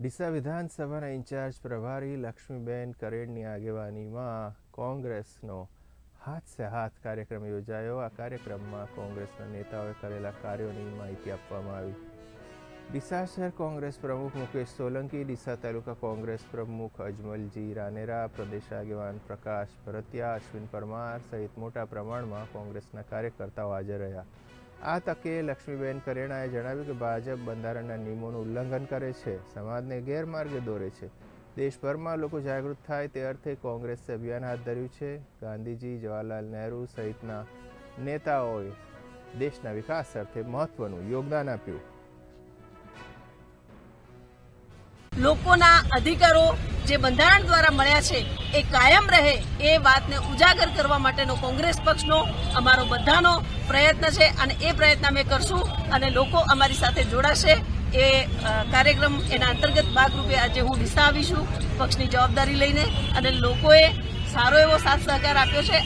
ડીસા વિધાનસભાના ઇન્ચાર્જ પ્રભારી લક્ષ્મીબેન કરેડની આગેવાનીમાં કોંગ્રેસનો હાથ સે હાથ કાર્યક્રમ યોજાયો. આ કાર્યક્રમમાં કોંગ્રેસના નેતાઓએ કરેલા કાર્યોની માહિતી આપવામાં આવી. ડીસા શહેર કોંગ્રેસ પ્રમુખ મુકેશ સોલંકી, ડીસા તાલુકા કોંગ્રેસ પ્રમુખ અજમલજી રાનેરા, પ્રદેશ આગેવાન પ્રકાશ ભરતિયા, અશ્વિન પરમાર સહિત મોટા પ્રમાણમાં કોંગ્રેસના કાર્યકર્તાઓ હાજર રહ્યા. આ તકે લક્ષ્મીબેન કરેણાએ જણાવ્યું કે ભાજપ બંધારણના નિયમોનું ઉલ્લંઘન કરે છે, સમાજને ગેરમાર્ગે દોરે છે. દેશભરમાં લોકો જાગૃત થાય તે અર્થે કોંગ્રેસે અભિયાન હાથ ધર્યું છે. ગાંધીજી, જવાહરલાલ નહેરુ સહિતના નેતાઓએ દેશના વિકાસ અર્થે મહત્વનું યોગદાન આપ્યું. લોકોના અધિકારો જે બંધારણ દ્વારા મળ્યા છે, એ કાયમ રહે એ વાતને ઉજાગર કરવા માટેનો કોંગ્રેસ પક્ષનો અમારો બધાનો પ્રયત્ન છે અને એ પ્રયત્ન અમે કરશું અને લોકો અમારી સાથે જોડાશે. એ કાર્યક્રમ એના અંતર્ગત ભાગરૂપે આજે હું ડીસા આવી છું પક્ષની જવાબદારી લઈને અને લોકોએ સારો એવો સાથ સહકાર આપ્યો છે.